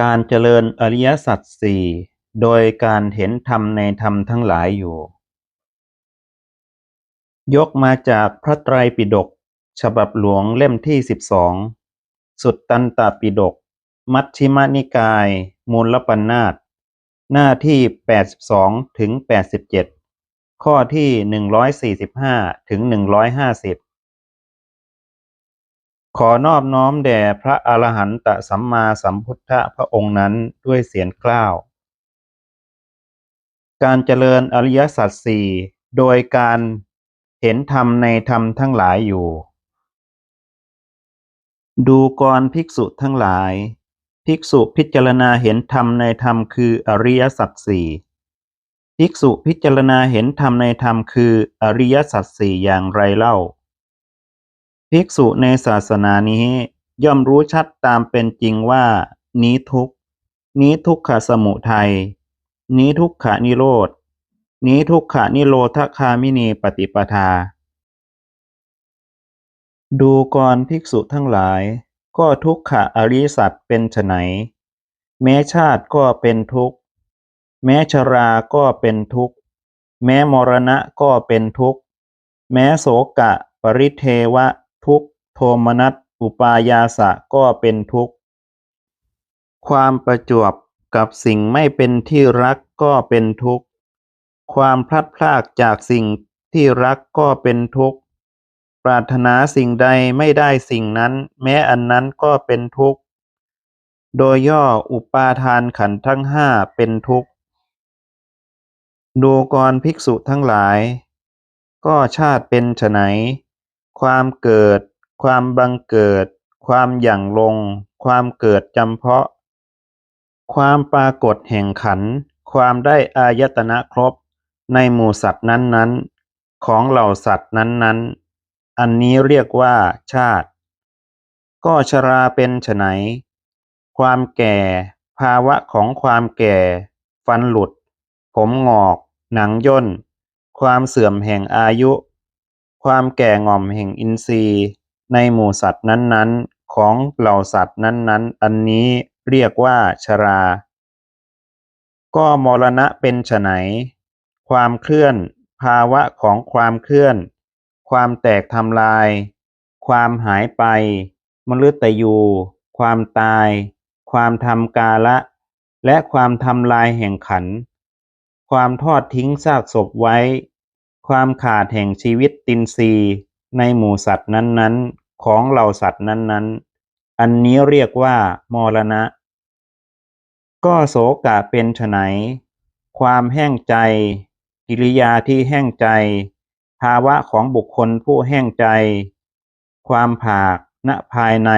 การเจริญอริยสัจสี่โดยการเห็นธรรมในธรรมทั้งหลายอยู่ ยกมาจากพระไตรปิฎกฉบับหลวงเล่มที่สิบสองสุดตันตปิฎกมัชชิมานิกาย มูลปัญนาตหน้าที่แปดสิบสองถึงแปดสิบเจ็ดข้อที่หนึ่งร้อยสี่สิบห้าถึงหนึ่งร้อยห้าสิบ ขอนอบน้อมแด่พระอรหันตสัมมาสัมพุทธะพระองค์นั้นด้วยเสียงกล้าว การเจริญอริยสัจสี่โดยการเห็นธรรมในธรรมทั้งหลายอยู่ ดูกรภิกษุทั้งหลาย ภิกษุพิจารณาเห็นธรรมในธรรมคืออริยสัจสี่ภิกษุพิจารณาเห็นธรรมในธรรมคืออริยสัจสี่อย่างไรเล่า ภิกษุในศาสนานี้ย่อมรู้ชัดตามเป็นจริงว่า นี้ทุกนี้ทุกขสมุทัยนี้ทุกขานิโรธนี้ทุกขานิโรธคามินีปฏิปทา ดูกรภิกษุทั้งหลาย ก็ทุกขะอริสัจเป็นไนแม้ชาติก็เป็นทุกข์ แม้ชราก็เป็นทุกข์ แม้มรณะก็เป็นทุกข์ แม้โสกะ ปริเทวะ ทุกข์โทมนัสอุปายาสะก็เป็นทุกข์ ความประจวบกับสิ่งไม่เป็นที่รักก็เป็นทุกข์ ความพลัดพรากจากสิ่งที่รักก็เป็นทุกข์ ปรารถนาสิ่งใดไม่ได้สิ่งนั้น แม้อันนั้นก็เป็นทุกข์ โดยย่ออุปาทานขันธ์ทั้งห้าเป็นทุกข์ ดูกรภิกษุทั้งหลาย ก็ชาติเป็นไฉน ความเกิด ความบังเกิด ความหยั่งลง ความเกิดจำเพาะ ความปรากฏแห่งขัน ความได้อายตนะครบ ในหมู่สัตว์นั้นๆ ของเหล่าสัตว์นั้นๆ อันนี้เรียกว่าชาติ ก็ชราเป็นไฉนความแก่ ภาวะของความแก่ ฟันหลุด ผมงอก หนังย่น ความเสื่อมแห่งอายุ ความแก่ง่อมแห่งอินทรีย์ ในหมู่สัตว์นั้นๆ ของเหล่าสัตว์นั้นๆ อันนี้เรียกว่าชรา ก็มรณะเป็นไฉนความเคลื่อน ภาวะของความเคลื่อน ความแตกทำลาย ความหายไป มฤตยู ความตาย ความทำกาละ และความทำลายแห่งขัน ความทอดทิ้งซากศพไว้ ความขาดแห่งชีวิตตินรีในหมู่สัตว์นั้นๆ ของเหล่าสัตว์นั้นๆ อันนี้เรียกว่ามรณะ ก็โสกะเป็นไฉนความแห้งใจ กิริยาที่แห้งใจ ภาวะของบุคคลผู้แห้งใจ ความผากณภายใน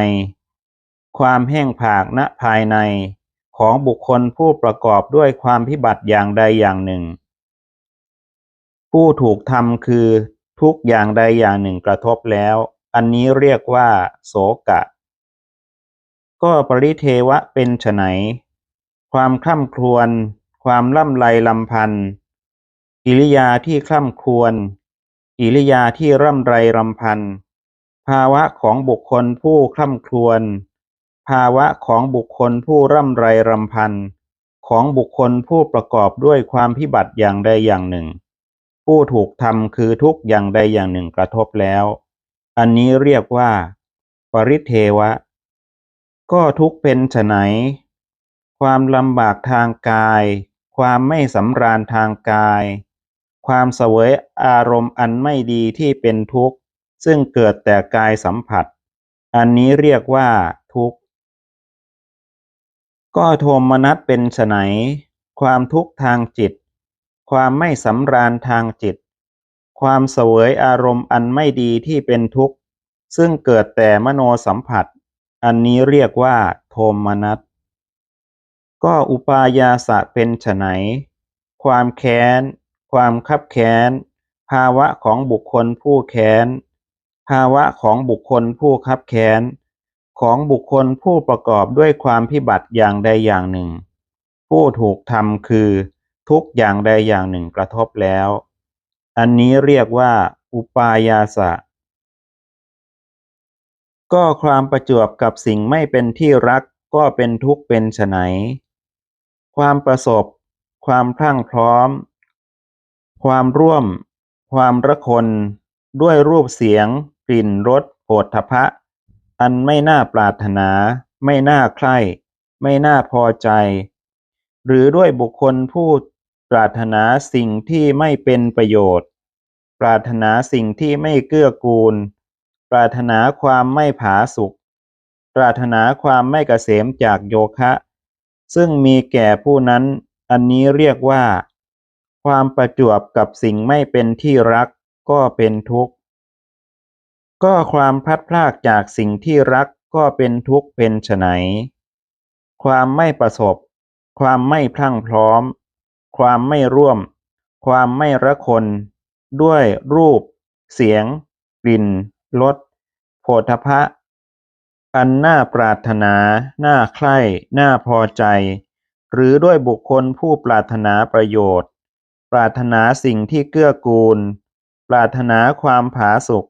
ความแห้งผากณภายใน ของบุคคลผู้ประกอบด้วยความพิบัติอย่างใดอย่างหนึ่ง ผู้ถูกทำคือทุกอย่างใดอย่างหนึ่งกระทบแล้ว อันนี้เรียกว่า โสกะ ก็ปริเทวะเป็นไฉนความคร่ำครวญความล่ำไรลำพันธ์กิริยาที่คร่ำครวญกิริยาที่ร่ำไรรำพันภาวะของบุคคลผู้คร่ำครวญภาวะของบุคคลผู้ร่ำไรรำพัน ของบุคคลผู้ประกอบด้วยความพิบัติอย่างใดอย่างหนึ่ง ผู้ถูกทำคือทุกอย่างใดอย่างหนึ่งกระทบแล้ว อันนี้เรียกว่า ปริเทวะ ก็ทุกเป็นไฉนความลำบากทางกาย ความไม่สำราญทางกาย ความเสวยอารมณ์อันไม่ดีที่เป็นทุกข์ ซึ่งเกิดแต่กายสัมผัส อันนี้เรียกว่าทุกข์ ก็โทมนัสเป็นไฉนความทุกข์ทางจิต ความไม่สำราญทางจิต ความเสวยอารมณ์อันไม่ดีที่เป็นทุกข์ ซึ่งเกิดแต่มโนสัมผัส อันนี้เรียกว่า โทมนัส ก็อุปายาสะเป็นไฉนความแค้น ความคับแค้น ภาวะของบุคคลผู้แค้น ภาวะของบุคคลผู้คับแค้น ของบุคคลผู้ประกอบด้วยความพิบัติอย่างใดอย่างหนึ่ง ผู้ถูกทำคือ ทุกอย่างใดอย่างหนึ่งกระทบแล้ว อันนี้เรียกว่า อุปายาสะ ก็ความประจวบกับสิ่งไม่เป็นที่รักก็เป็นทุกข์เป็นไนความประสบ ความพรั่งพร้อม ความร่วม ความระคน ด้วยรูปเสียง กลิ่นรสโผฏฐพะ อันไม่น่าปรารถนา ไม่น่าใคร่ ไม่น่าพอใจ หรือด้วยบุคคลผู้ ปรารถนาสิ่งที่ไม่เป็นประโยชน์ ปรารถนาสิ่งที่ไม่เกื้อกูล ปรารถนาความไม่ผาสุกปรารถนาความไม่เกษมจากโยคะ ซึ่งมีแก่ผู้นั้น อันนี้เรียกว่า ความประจวบกับสิ่งไม่เป็นที่รักก็เป็นทุกข์ ก็ความพัดพรากจากสิ่งที่รักก็เป็นทุกข์เป็นไฉนความไม่ประสบ ความไม่พรั่งพร้อม ความไม่ร่วม ความไม่ระคน ด้วยรูป เสียง กลิ่นรสโผฏฐพะอันน่าปรารถนา น่าใคร่ น่าพอใจ หรือด้วยบุคคลผู้ปรารถนาประโยชน์ ปรารถนาสิ่งที่เกื้อกูล ปรารถนาความผาสุก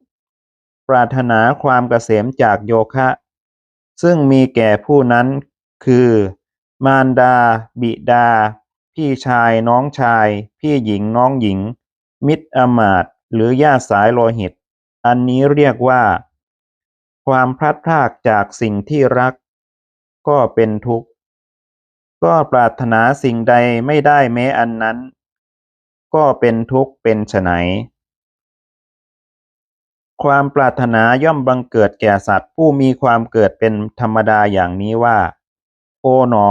ปรารถนาความเกษมจากโยคะ ซึ่งมีแก่ผู้นั้น คือ มารดา บิดา พี่ชายน้องชาย พี่หญิงน้องหญิง มิตรอมาตหรือญาติสายโลหิต อันนี้เรียกว่า ความพลัดพรากจากสิ่งที่รัก ก็เป็นทุกข์ ก็ปรารถนาสิ่งใดไม่ได้แม้อันนั้น ก็เป็นทุกข์เป็นไฉนความปรารถนาย่อมบังเกิดแก่สัตว์ผู้มีความเกิดเป็นธรรมดาอย่างนี้ว่า โอ๋หนอ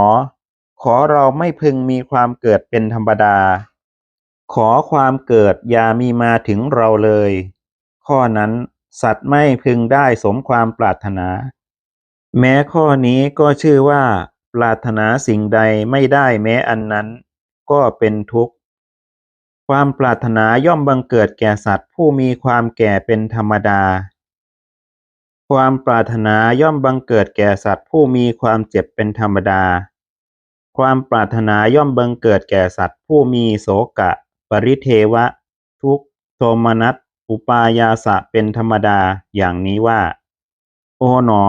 ขอเราไม่พึงมีความเกิดเป็นธรรมดา ขอความเกิดอย่ามีมาถึงเราเลย ข้อนั้นสัตว์ไม่พึงได้สมความปรารถนา แม้ข้อนี้ก็ชื่อว่า ปรารถนาสิ่งใดไม่ได้แม้อันนั้น ก็เป็นทุกข์ ความปรารถนาย่อมบังเกิดแก่สัตว์ผู้มีความแก่เป็นธรรมดา ความปรารถนาย่อมบังเกิดแก่สัตว์ผู้มีความเจ็บเป็นธรรมดา ความปรารถนาย่อมบังเกิดแก่สัตว์ผู้มีโสกะ ปริเทวะ ทุกโทมนัสอุปายาสะเป็นธรรมดาอย่างนี้ว่า โอ๋หนอ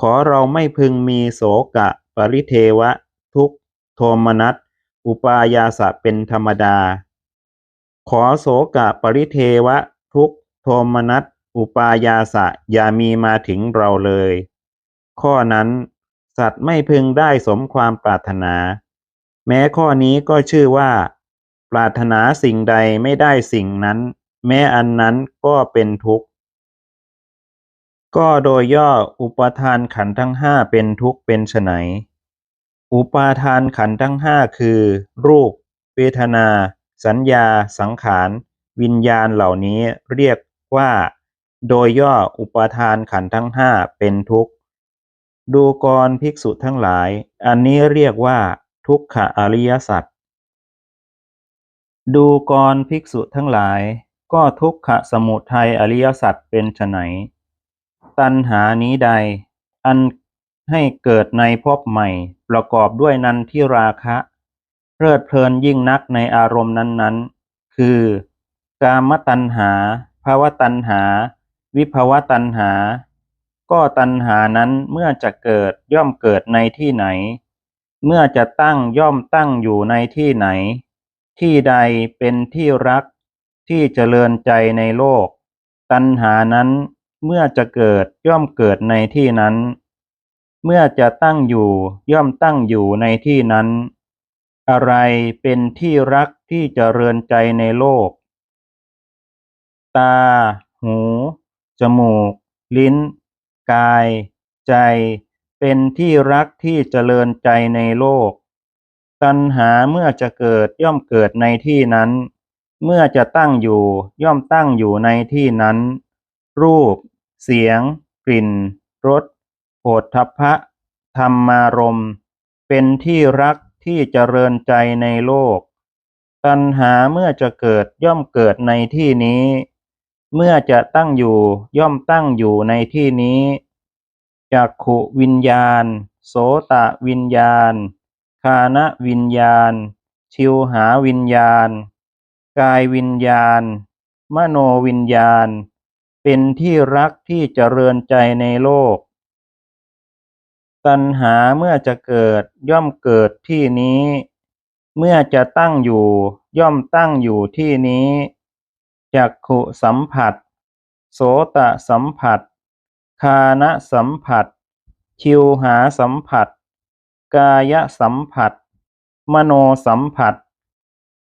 ขอเราไม่พึงมีโสกะ ปริเทวะ ทุกโทมนัสอุปายาสะเป็นธรรมดา ขอโสกะ ปริเทวะ ทุกโทมนัสอุปายาสะอย่ามีมาถึงเราเลย ข้อนั้น สัตว์ไม่พึงได้สมความปรารถนา แม้ข้อนี้ก็ชื่อว่า ปรารถนาสิ่งใดไม่ได้สิ่งนั้น แม้อันนั้นก็เป็นทุกข์ ก็โดยย่ออุปทานขันทั้งห้าเป็นทุกข์เป็นไฉนอุปาทานขันทั้งห้าคือ รูป เวทนา สัญญา สังขาร วิญญาณเหล่านี้เรียกว่า โดยย่ออุปาทานขันทั้งห้าเป็นทุกข์ ดูกรภิกษุทั้งหลาย อันนี้เรียกว่าทุกขอริยสัจดูกรภิกษุทั้งหลาย ก็ทุกขสมุทัยอริยสัจเป็นไนตัณหานี้ใด อันให้เกิดในภพใหม่ ประกอบด้วยนันทิราคะ เพลิดเพลินยิ่งนักในอารมณ์นั้น ๆ คือกามตัณหาภาวตัณหา วิภวตัณหา ก็ตัณหานั้นเมื่อจะเกิดย่อมเกิดในที่ไหน เมื่อจะตั้งย่อมตั้งอยู่ในที่ไหน ที่ใดเป็นที่รักที่เจริญใจในโลก ตัณหานั้นเมื่อจะเกิดย่อมเกิดในที่นั้น เมื่อจะตั้งอยู่ย่อมตั้งอยู่ในที่นั้น อะไรเป็นที่รักที่เจริญใจในโลก ตา หู จมูก ลิ้น กาย ใจ เป็นที่รักที่เจริญใจในโลก ตัณหาเมื่อจะเกิดย่อมเกิดในที่นั้น เมื่อจะตั้งอยู่ย่อมตั้งอยู่ในที่นั้น รูป เสียง กลิ่น รสโผฏฐัพพะ ธรรมารมเป็นที่รักที่เจริญใจในโลก ตัณหาเมื่อจะเกิดย่อมเกิดในที่นี้ เมื่อจะตั้งอยู่ย่อมตั้งอยู่ในที่นี้จักขุวิญญาณ โสตะวิญญาณ คานวิญญาณ ชิวหาวิญญาณ กายวิญญาณ มโนวิญญาณ เป็นที่รักที่เจริญใจในโลก ตัณหาเมื่อจะเกิดย่อมเกิดที่นี้ เมื่อจะตั้งอยู่ย่อมตั้งอยู่ที่นี้ จักขุสัมผัส โสตสัมผัส คานะสัมผัส ชิวหาสัมผัส กายสัมผัส มโนสัมผัส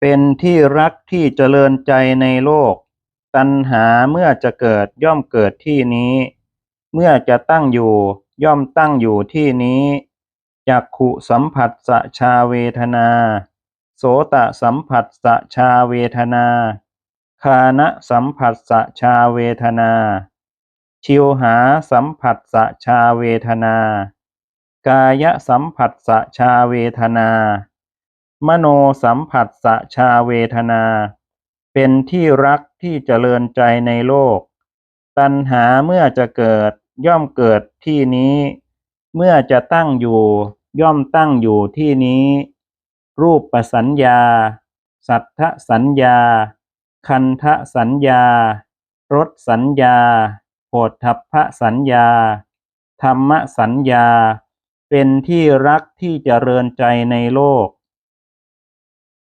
เป็นที่รักที่เจริญใจในโลก ตัณหาเมื่อจะเกิดย่อมเกิดที่นี้ เมื่อจะตั้งอยู่ย่อมตั้งอยู่ที่นี้จักขุสัมผัสสชาเวทนา โสตสัมผัสสชาเวทนา คานะสัมผัสสะชาเวทนา ชิวหาสัมผัสสะชาเวทนา กายสัมผัสสะชาเวทนา มโนสัมผัสสะชาเวทนา เป็นที่รักที่เจริญใจในโลก ตัณหาเมื่อจะเกิดย่อมเกิดที่นี้ เมื่อจะตั้งอยู่ ย่อมตั้งอยู่ที่นี้ รูปประสัญญา สัทธสัญญา คันทะสัญญารสสัญญาโผฏฐัพพสัญญา ธรรมสัญญา เป็นที่รักที่เจริญใจในโลก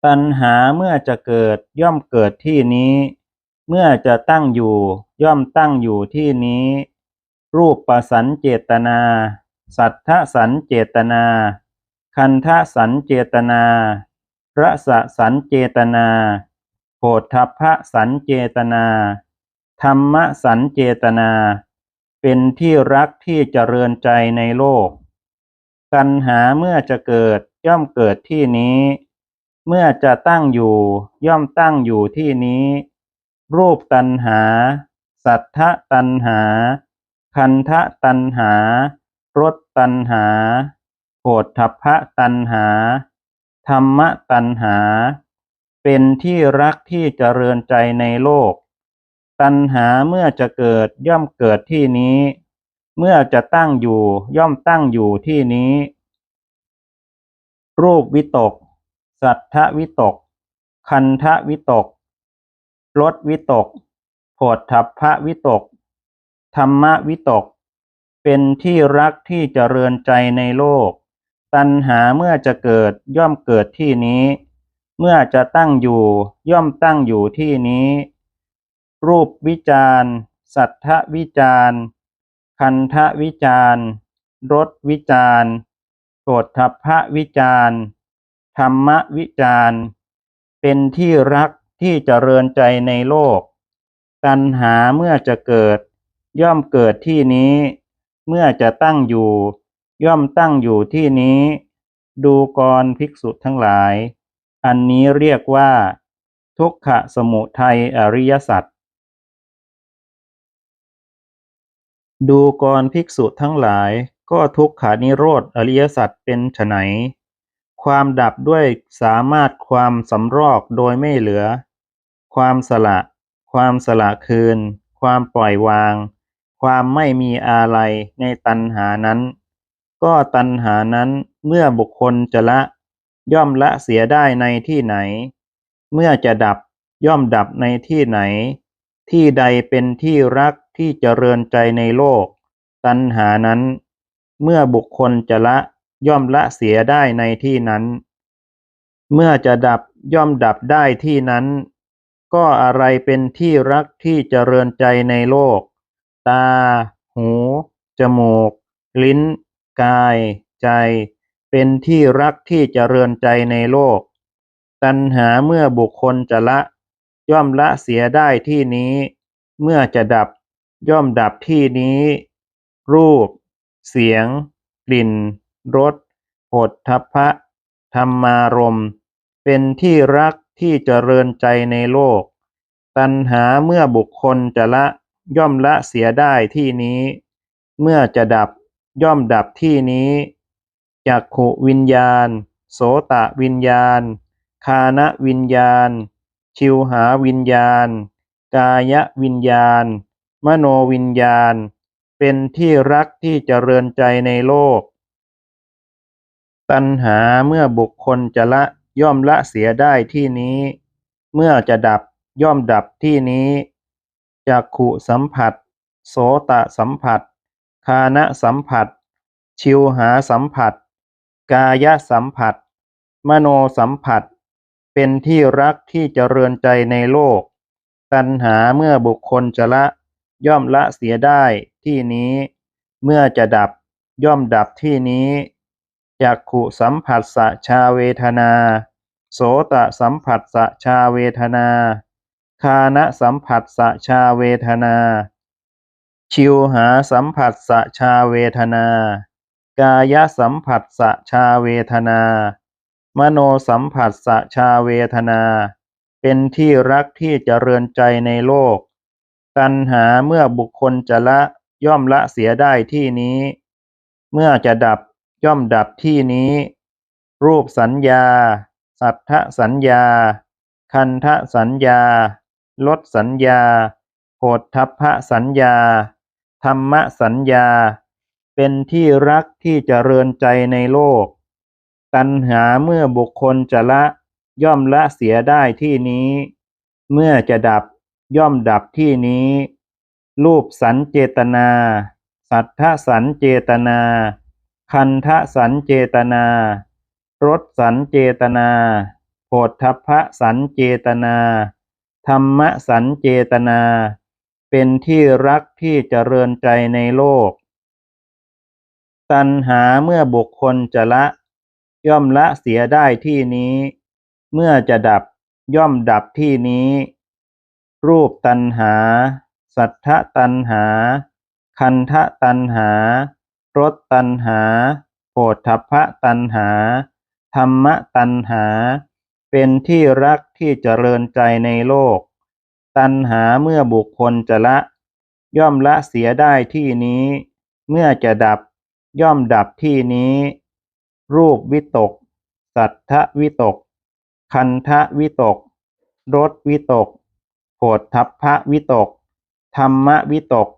ตัณหาเมื่อจะเกิดย่อมเกิดที่นี้ เมื่อจะตั้งอยู่ย่อมตั้งอยู่ที่นี้ รูปประสันเจตนา สัทธสันเจตนา คันทะสันเจตนารสสันเจตนา โผฏฐัพพสันเจตนา ธรรมสันเจตนา เป็นที่รักที่เจริญใจในโลกตัณหาเมื่อจะเกิดย่อมเกิดที่นี้ เมื่อจะตั้งอยู่ย่อมตั้งอยู่ที่นี้ รูปตัณหา สัทธตัณหา คันทะตัณหารสตัณหาโผฏฐัพพตัณหา ธรรมตัณหา เป็นที่รักที่เจริญใจในโลก ตัณหาเมื่อจะเกิดย่อมเกิดที่นี้ เมื่อจะตั้งอยู่ย่อมตั้งอยู่ที่นี้ รูปวิตก สัทธวิตก คันทวิตกรสวิตกโผฏฐัพพวิตก ธรรมวิตก เป็นที่รักที่เจริญใจในโลก ตัณหาเมื่อจะเกิดย่อมเกิดที่นี้ เมื่อจะตั้งอยู่ย่อมตั้งอยู่ที่นี้ รูปวิจารณ์สัทธวิจารณ์คันทวิจารณ์รสวิจารณ์โผฏฐัพพวิจารณ์ธรรมวิจารณ์เป็นที่รักที่เจริญใจในโลก ตัณหาเมื่อจะเกิด ย่อมเกิดที่นี้ เมื่อจะตั้งอยู่ ย่อมตั้งอยู่ที่นี้ ดูกรภิกษุทั้งหลาย อันนี้เรียกว่า ทุกขสมุทัยอริยสัจดูกรภิกษุทั้งหลาย ก็ทุกขานิโรธอริยสัจเป็นไฉนความดับด้วยสามารถความสำรอกโดยไม่เหลือ ความสละ ความสละคืน ความปล่อยวาง ความไม่มีอาลัยในตัณหานั้น ก็ตัณหานั้นเมื่อบุคคลจะละ ย่อมละเสียได้ในที่ไหน เมื่อจะดับย่อมดับในที่ไหน ที่ใดเป็นที่รักที่เจริญใจในโลก ตัณหานั้น เมื่อบุคคลจะละย่อมละเสียได้ในที่นั้น เมื่อจะดับย่อมดับได้ที่นั้น ก็อะไรเป็นที่รักที่เจริญใจในโลก ตา หู จมูก ลิ้น กาย ใจ เป็นที่รักที่เจริญใจในโลก ตัณหาเมื่อบุคคลจะละ ย่อมละเสียได้ที่นี้ เมื่อจะดับ ย่อมดับที่นี้ รูป เสียง กลิ่นรสโผฏฐัพพะ ธรรมารมณ์เป็นที่รักที่เจริญใจในโลก ตัณหาเมื่อบุคคลจะละ ย่อมละเสียได้ที่นี้ เมื่อจะดับ ย่อมดับที่นี้ จักขุวิญญาณ โสตะวิญญาณ คานวิญญาณ ชิวหาวิญญาณ กายวิญญาณ มโนวิญญาณ เป็นที่รักที่เจริญใจในโลก ตัณหาเมื่อบุคคลจะละย่อมละเสียได้ที่นี้ เมื่อจะดับย่อมดับที่นี้จักขุสัมผัส โสตะสัมผัส คานะสัมผัส ชิวหาสัมผัส กายสัมผัส มโนสัมผัส เป็นที่รักที่เจริญใจในโลก ตัณหาเมื่อบุคคลจะละ ย่อมละเสียได้ที่นี้ เมื่อจะดับย่อมดับที่นี้จักขุสัมผัสสะชาเวทนา โสตสัมผัสสะชาเวทนา คานะสัมผัสสะชาเวทนา ชิวหาสัมผัสสะชาเวทนา กายสัมผัสสะชาเวทนา มโนสัมผัสสะชาเวทนา เป็นที่รักที่เจริญใจในโลก ตัณหาเมื่อบุคคลจะละย่อมละเสียได้ที่นี้ เมื่อจะดับย่อมดับที่นี้ รูปสัญญา สัทธสัญญา คันทะสัญญาลดสัญญาโผฏฐัพพสัญญา ธรรมสัญญา เป็นที่รักที่เจริญใจในโลก ตัณหาเมื่อบุคคลจะละย่อมละเสียได้ที่นี้ เมื่อจะดับย่อมดับที่นี้ รูปสัญเจตนา สัทธสัญเจตนา คันทะสัญเจตนารสสัญเจตนาโผฏฐพพสัญเจตนา ธรรมสัญเจตนา เป็นที่รักที่เจริญใจในโลก ตัณหาเมื่อบุคคลจะละ ย่อมละเสียได้ที่นี้ เมื่อจะดับย่อมดับที่นี้ รูปตัณหา สัทธตัณหา คันทะตัณหารสตัณหาโผฏฐัพพตัณหา ธรรมตัณหา เป็นที่รักที่เจริญใจในโลก ตัณหาเมื่อบุคคลจะละ ย่อมละเสียได้ที่นี้ เมื่อจะดับ ย่อมดับที่นี้ รูปวิตก สัทธวิตก คันทะวิตกรสวิตกโผฏฐัพพะวิตก ธรรมวิตก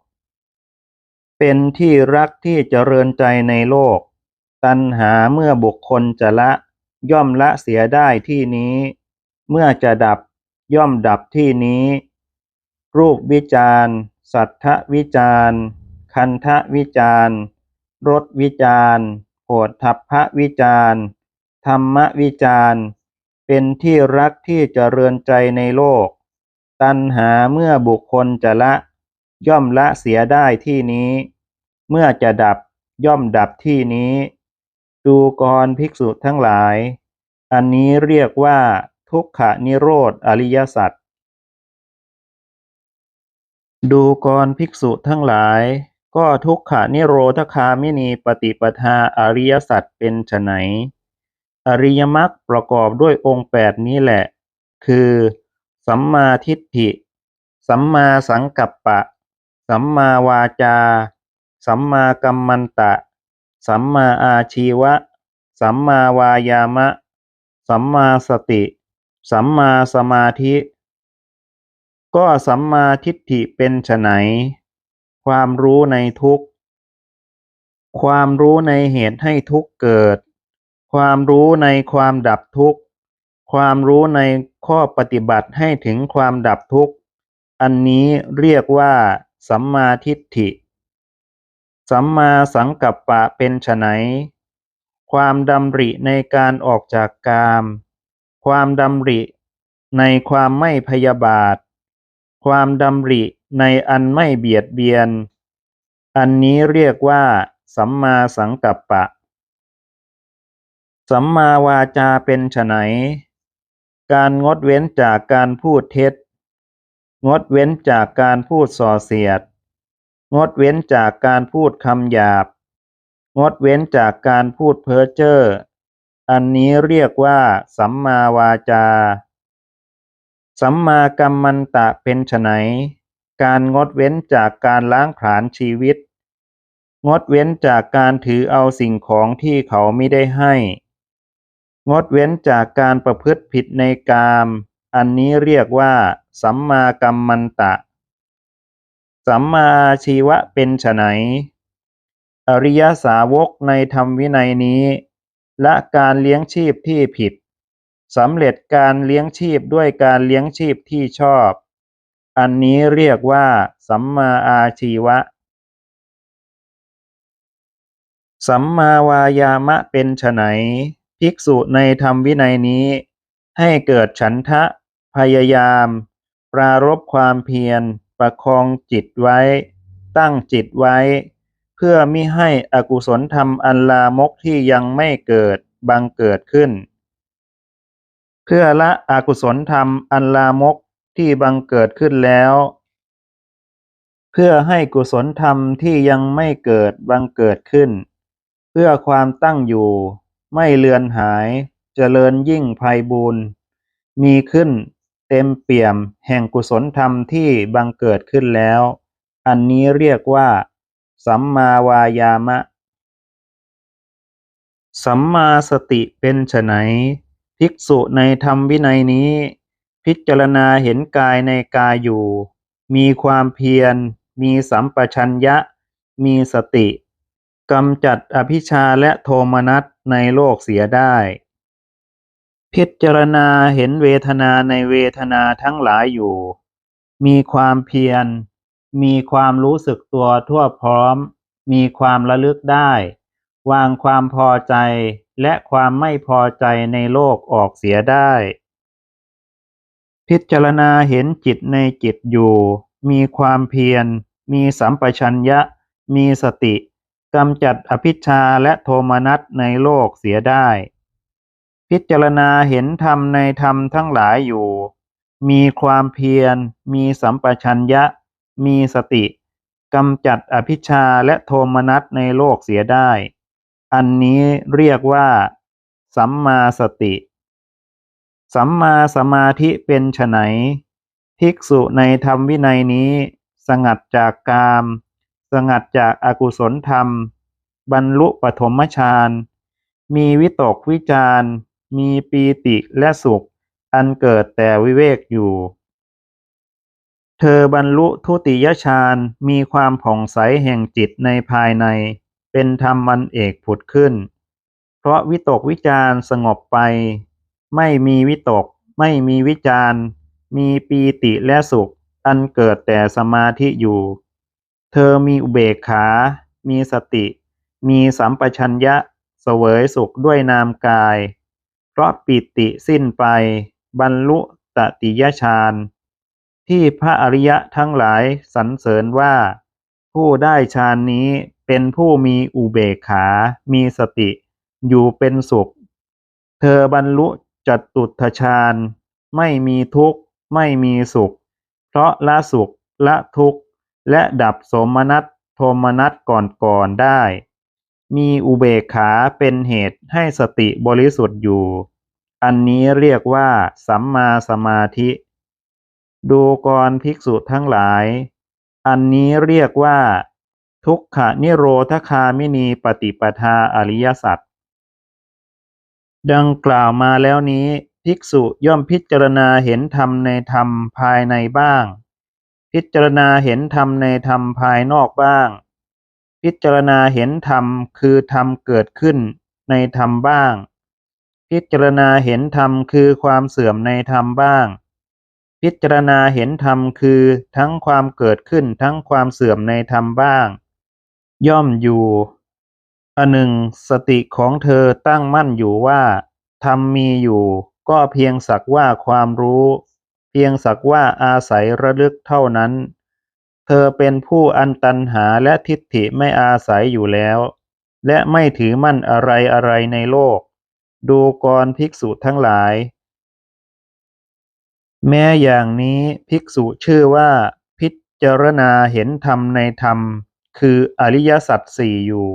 เป็นที่รักที่เจริญใจในโลก ตัณหาเมื่อบุคคลจะละ ย่อมละเสียได้ที่นี้ เมื่อจะดับย่อมดับที่นี้ รูปวิจารสัทธวิจารคันทะวิจารณ์ รสวิจารโผฏฐัพพวิจารธรรมวิจารเป็นที่รักที่เจริญใจในโลก ตัณหาเมื่อบุคคลจะละ ย่อมละเสียได้ที่นี้ เมื่อจะดับย่อมดับที่นี้ ดูกรภิกษุทั้งหลาย อันนี้เรียกว่าทุกขนิโรธอริยสัจดูกรภิกษุทั้งหลาย ก็ทุกขนิโรธคามินีปฏิปทาอริยสัจเป็นไฉนอริยมรรคประกอบด้วยองค์แปดนี้แหละ คือ สัมมาทิฏฐิ สัมมาสังกัปปะ สัมมาวาจา สัมมากัมมันตะ สัมมาอาชีวะ สัมมาวายามะ สัมมาสติ สัมมาสมาธิ ก็สัมมาทิฏฐิเป็นไฉน ความรู้ในทุกข์ ความรู้ในเหตุให้ทุกข์เกิด ความรู้ในความดับทุกข์ ความรู้ในข้อปฏิบัติให้ถึงความดับทุกข์ อันนี้เรียกว่าสัมมาทิฏฐิ สัมมาสังกัปปะเป็นไฉนความดำริในการออกจากกาม ความดำริในความไม่พยาบาท ความดำริ ในอันไม่เบียดเบียน อันนี้เรียกว่า สัมมาสังกัปปะ สัมมาวาจาเป็นไฉนการงดเว้นจากการพูดเท็จ งดเว้นจากการพูดส่อเสียด งดเว้นจากการพูดคำหยาบ งดเว้นจากการพูดเพ้อเจ้อ อันนี้เรียกว่า สัมมาวาจา สัมมากัมมันตะเป็นไฉน การงดเว้นจากการล้างผลาญชีวิต งดเว้นจากการถือเอาสิ่งของที่เขาไม่ได้ให้ งดเว้นจากการประพฤติผิดในกาม อันนี้เรียกว่า สัมมากัมมันตะ สัมมาชีวะเป็นไฉนอริยสาวกในธรรมวินัยนี้ละการเลี้ยงชีพที่ผิดสำเร็จการเลี้ยงชีพด้วยการเลี้ยงชีพที่ชอบ อันนี้เรียกว่าสัมมาอาชีวะ สัมมาวายามะเป็นไฉนภิกษุในธรรมวินัยนี้ ให้เกิดฉันทะ พยายาม ปรารบความเพียร ประคองจิตไว้ ตั้งจิตไว้ เพื่อมิให้อกุศลธรรมอันลามกที่ยังไม่เกิดบังเกิดขึ้น เพื่อละอกุศลธรรมอันลามก ที่บังเกิดขึ้นแล้ว เพื่อให้กุศลธรรมที่ยังไม่เกิดบังเกิดขึ้น เพื่อความตั้งอยู่ ไม่เลือนหายเจริญยิ่งภัยบูรณ์มีขึ้นเต็มเปี่ยมแห่งกุศลธรรมที่บังเกิดขึ้นแล้ว อันนี้เรียกว่า สัมมาวายามะ สัมมาสติเป็นไฉนภิกษุในธรรมวินัยนี้ พิจารณาเห็นกายในกายอยู่ มีความเพียร มีสัมปชัญญะ มีสติกำจัดอภิชาและโทมนัสในโลกเสียได้ พิจารณาเห็นเวทนาในเวทนาทั้งหลายอยู่ มีความเพียร มีความรู้สึกตัวทั่วพร้อม มีความระลึกได้ วางความพอใจและความไม่พอใจในโลกออกเสียได้ พิจารณาเห็นจิตในจิตอยู่ มีความเพียร มีสัมปชัญญะ มีสติกำจัดอภิชาและโทมนัสในโลกเสียได้ พิจารณาเห็นธรรมในธรรมทั้งหลายอยู่ มีความเพียร มีสัมปชัญญะ มีสติกำจัดอภิชาและโทมนัสในโลกเสียได้ อันนี้เรียกว่า สัมมาสติ สัมมาสมาธิเป็นไฉนภิกษุในธรรมวินัยนี้ สงัดจากกาม สงัดจากอากุศลธรรม บรรลุปฐมฌานมีวิตกวิจารมีปีติและสุข อันเกิดแต่วิเวกอยู่ เธอบรรลุทุติยฌานมีความผ่องใสแห่งจิตในภายใน เป็นธรรมมันเอกผุดขึ้น เพราะวิตกวิจารสงบไป ไม่มีวิตก ไม่มีวิจารมีปีติและสุข อันเกิดแต่สมาธิอยู่ เธอมีอุเบกขา มีสติ มีสัมปชัญญะเสวยสุขด้วยนามกาย เพราะปิติสิ้นไป บรรลุตติยฌานที่พระอริยะทั้งหลายสรรเสริญว่า ผู้ได้ฌานนี้เป็นผู้มีอุเบกขา มีสติ อยู่เป็นสุข เธอบรรลุ จตุตถฌานไม่มีทุกข์ไม่มีสุข เพราะละสุขละทุกข์ และดับสมนัสโทมนัสก่อนๆได้ มีอุเบกขาเป็นเหตุให้สติบริสุทธิ์อยู่ อันนี้เรียกว่า สัมมาสมาธิ ดูกรภิกษุทั้งหลาย อันนี้เรียกว่า ทุกขนิโรธคามินีปฏิปทาอริยสัจ ดังกล่าวมาแล้วนี้ ภิกษุย่อมพิจารณาเห็นธรรมในธรรมภายในบ้าง พิจารณาเห็นธรรมในธรรมภายนอกบ้าง พิจารณาเห็นธรรมคือธรรมเกิดขึ้นในธรรมบ้าง พิจารณาเห็นธรรมคือความเสื่อมในธรรมบ้าง พิจารณาเห็นธรรมคือทั้งความเกิดขึ้นทั้งความเสื่อมในธรรมบ้าง ย่อมอยู่ อันหนึ่งสติของเธอตั้งมั่นอยู่ว่าธรรมมีอยู่ ก็เพียงสักว่าความรู้ เพียงสักว่าอาศัยระลึกเท่านั้น เธอเป็นผู้อันตันหาและทิฏฐิไม่อาศัยอยู่แล้ว และไม่ถือมั่นอะไรอะไรในโลก ดูกรภิกษุทั้งหลาย แม้อย่างนี้ภิกษุชื่อว่า พิจารณาเห็นธรรมในธรรม คืออริยสัจสี่อยู่